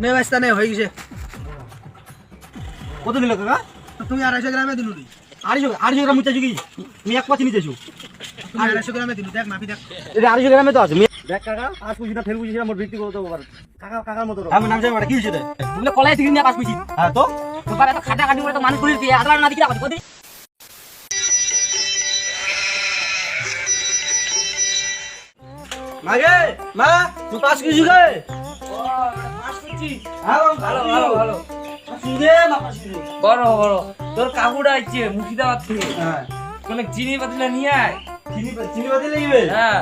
নে ব্যস্তা নে হয়ে গেছে। কত দিল কাকা? তুমি আড়াইশো গ্রামে দিলু দি আড়াইশো আড়াইশো গ্রাম মুচাইছো কি? আমি এক পাচ্ছি নিতেছো আড়াইশো গ্রামে দিলু দেখ মাপি দেখ। এটা আড়াইশো গ্রামে তো আছে। দেখ কাকা পাঁচ পুজি না ফেল পুজি আমার বৃত্তি করতে পারে কাকা কাকার মতো আমি নাম জানি কি হয়েছে বলে কলাই থেকে নিয়ে পাস পেয়েছি হ্যাঁ তো? তোমার এত খাটা খাটি করে তো মানুষ করে দিয়ে আদলা না দিকে রাখো মাগে মা তুই পাঁচ কেজি গে ভালো ভালো ভালো ভালো। সুদে মা পাঁচ বড় বড়। তোর কাকুটা আছে মুর্শিদাবাদ থেকে। হ্যাঁ। কোন চিনি পাতিলা নিয়ে আয়। চিনি চিনি লাগবে? হ্যাঁ।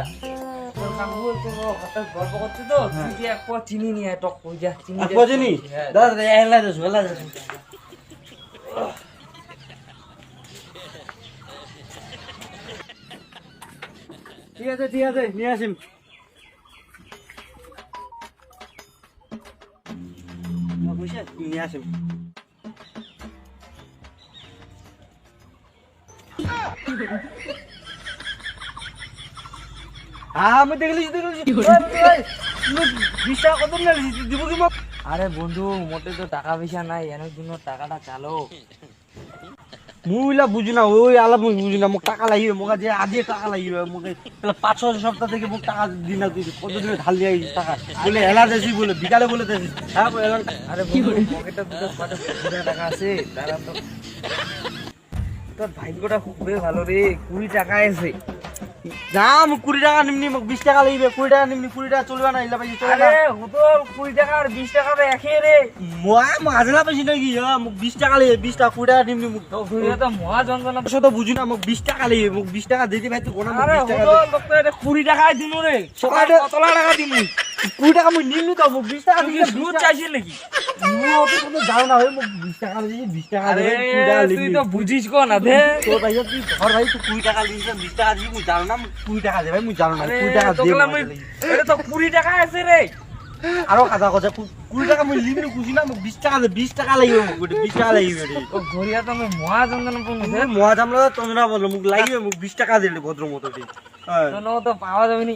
তোর কাকু তো কথা গল্প করছে তো। তুই এক পোয়া চিনি নিয়ে আয় টক কই যা চিনি আর দে। কজনি। দাদা দাদা এলা দেছো এলা দেছো ঠিক আছে ঠিক আছে নিয়ে আসিম। নিয়ে আসিম হ্যাঁ আমি দেখলি কত দিব কি আরে বন্ধু মোটে তো টাকা পয়সা নাই এর জন্য টাকাটা চালো। মুইলা বুঝি না ওই আলাপ মুই বুঝি না মোক টাকা লাগিবে মোক যে আজি টাকা লাগিবে মোক ছয় সপ্তাহ থেকে মোক টাকা দি না তুই কত দিনে ঢাল দিয়ে আইছিস টাকা? বলে এলা দেছি বলে বিকালে বলে দেছি। হ্যাঁ এলা আরে দুটো টাকা আছে তারা তো। তোর ভাগ্যটা খুবই ভালো রে কুড়ি টাকা আছে। যা মোক কুড়ি টাকা নিমনি বিশ টাকা লাগবে কুড়ি টাকা নিমনি কুড়ি টাকা চলবে না ইলা পাইছি চলবে আরে কুড়ি টাকা আর বিশ টাকা তো একই রে মই মই পাইছি নাকি মোক বিশ টাকা লাগিবে বিশ টাকা কুড়ি টাকা নিমনি মোক তো মহা যন্ত্রণা অবশ্য তো বুঝি না মোক বিশ টাকা লাগিবে মোক বিশ টাকা দিতে ভাই তুই কোনা মোক বিশ টাকা হুতোর লোক তো কুড়ি টাকায় দিনু রে সকালে সকালে- কত টাকা দিমু। কুড়ি টাকা মই নিমনি তো বিশ টাকা দিলে টাকা। চাইছিস নাকি? যাও না মোক বিশ টাকা দিয়েছি বিশ টাকা তুই তো বুঝিস কো না দে। তোর ভাই তুই ঘর ভাই তুই কুড়ি টাকা দিয়েছিস বিশ টাকা দিবি মুই জানো না কুড়ি টাকা দেবে মুই জানো না কুড়ি টাকা ওই- এটা তো কুড়ি টাকা আছে রে আরও কথা কথা কুড়ি টাকা মুই লিখবি খুশি না বিশ টাকা দে বিশ টাকা লাগিব মোক গোটে বিশ টাকা লাগিব ও ঘরিয়া তো আমি মহা দে মহা জামলা তন্দরা বলল মোক লাগিব মোক বিশ টাকা দে ভদ্র মতো দে হ্যাঁ। তো তো পাওয়া যাবে নি?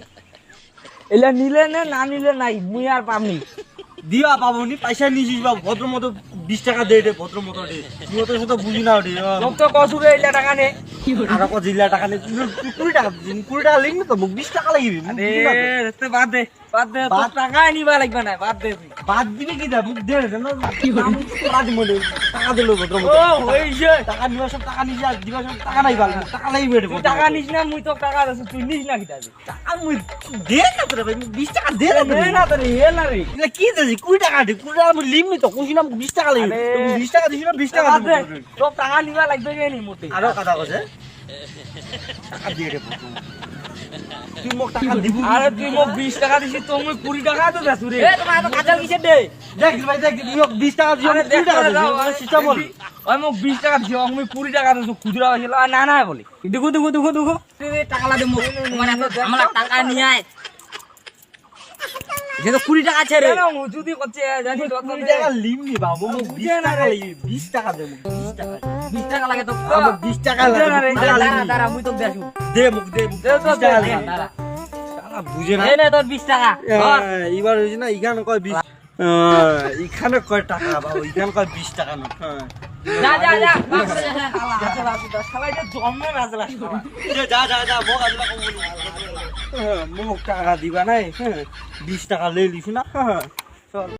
এলা নিলে নে না নিলে নাই মুই আর পামনি। দিয়া পাবো নি পয়সা নিছিস বা ভদ্র মতো বিশ টাকা দে রে ভদ্র মতো দে। তুই তো সাথে বুঝি না রে লোক তো কসু রে এলা টাকা নে। আর কত জিলা টাকা নে। কুড়ি টাকা কুড়ি টাকা লিখবি তো বিশ টাকা লাগিবি আরে বাদ দে। বাদ দে বাদ- টাকা নিবা লাগবে না বাদ দে তুই। বাদ দিবি কি দা? মুখ দে না? টাকা দিব রে টাকা দিলো ভদ্র ও হইছে। টাকা নিবা সব টাকা নিছে আর দিবা সব টাকা নাই বাল টাকা লাগবে রে তুই টাকা নিস না মুই তো টাকা দেছ তুই নিস না কি তাতে? টাকা মুই দে না তোরে ভাই 20 টাকা দে না নে না তোর হে না রে। এটা কি দিছি 20 টাকা দে 20 টাকা মুই লিমনি তো কইছি না 20 টাকা লাগবে। আরে। তুমি 20 টাকা দিছি না 20 টাকা দে দিব টাকা নিবা লাগবে কে নি মোটে। আরও কথা কইছে। টাকা দিয়ে মতো। তুই মোক টাকা দিবি? আরে তুই মোক 20 টাকা দিছিস তো মই 20 টাকা তো দেছ রে। এ তোমার এত কাজল কিসের দে? দেখ ভাই দেখ তুই মোক 20 টাকা দিও আরে 20 টাকা দাও, আরে সিস্টেম বল। ওই মোক 20 টাকা দিও আমি 20 টাকা দিছো খুদরা হইছিল না না বলি। দেখো দেখো দেখো দেখো তুই টাকা লাগে মোক তোমার এত টাকা নিয়ে আয়। যে তো 20 টাকা আছে রে যদি করছে? জানি 20 টাকা লিমনি বাবু মোক 20 টাকা লাগবে 20 টাকা 20 টাকা 20 টাকা লাগে তো আমার 20 টাকা লাগবে দাঁড়া রে, 20 টাকা দাঁড়া লাগবে। দাঁড়া মুই তো দেখু দে মুখ দে মুখ। দে তো 20 টাকা দে, লাগবে দাঁড়া। বুঝে না। নে তোর 20 টাকা। ধর। এইবার না এখানে কয় বিশ টাকা বাবু এখানে কয় বিশ টাকা না হ্যাঁ। যা যা যা যা শালা আছে বাসে যা। শালা এটা জন্মে রাজলা যা যা যা মোক আজিলা কম বলি। মোক টাকা দিবা নাই হ্যাঁ। বিশ টাকা লৈ লিছো না? চল।